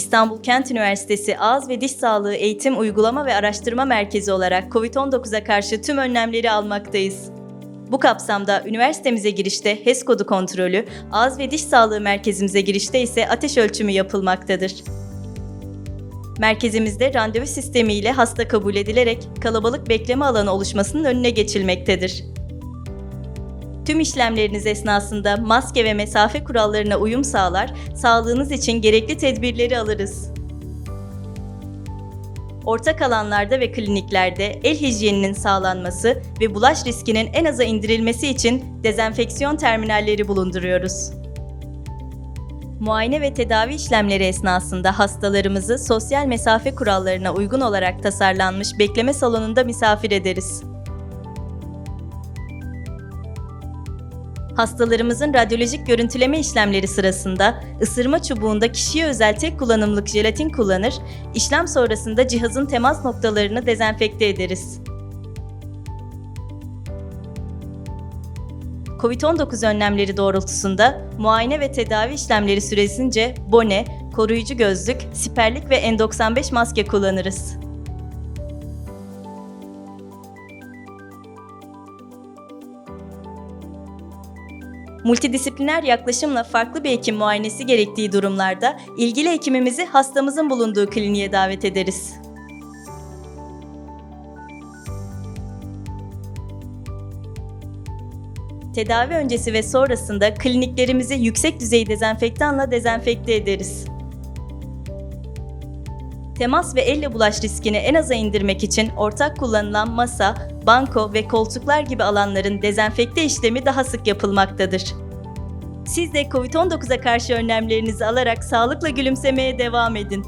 İstanbul Kent Üniversitesi Ağız ve Diş Sağlığı Eğitim Uygulama ve Araştırma Merkezi olarak COVID-19'a karşı tüm önlemleri almaktayız. Bu kapsamda üniversitemize girişte HES kodu kontrolü, ağız ve diş sağlığı merkezimize girişte ise ateş ölçümü yapılmaktadır. Merkezimizde randevu sistemiyle hasta kabul edilerek kalabalık bekleme alanı oluşmasının önüne geçilmektedir. Tüm işlemleriniz esnasında maske ve mesafe kurallarına uyum sağlar, sağlığınız için gerekli tedbirleri alırız. Ortak alanlarda ve kliniklerde el hijyeninin sağlanması ve bulaş riskinin en aza indirilmesi için dezenfeksiyon terminalleri bulunduruyoruz. Muayene ve tedavi işlemleri esnasında hastalarımızı sosyal mesafe kurallarına uygun olarak tasarlanmış bekleme salonunda misafir ederiz. Hastalarımızın radyolojik görüntüleme işlemleri sırasında ısırma çubuğunda kişiye özel tek kullanımlık jelatin kullanır, işlem sonrasında cihazın temas noktalarını dezenfekte ederiz. COVID-19 önlemleri doğrultusunda muayene ve tedavi işlemleri süresince bone, koruyucu gözlük, siperlik ve N95 maske kullanırız. Multidisipliner yaklaşımla farklı bir hekim muayenesi gerektiği durumlarda ilgili hekimimizi hastamızın bulunduğu kliniğe davet ederiz. Tedavi öncesi ve sonrasında kliniklerimizi yüksek düzey dezenfektanla dezenfekte ederiz. Temas ve elle bulaş riskini en aza indirmek için ortak kullanılan masa, banko ve koltuklar gibi alanların dezenfekte işlemi daha sık yapılmaktadır. Siz de COVID-19'a karşı önlemlerinizi alarak sağlıkla gülümsemeye devam edin.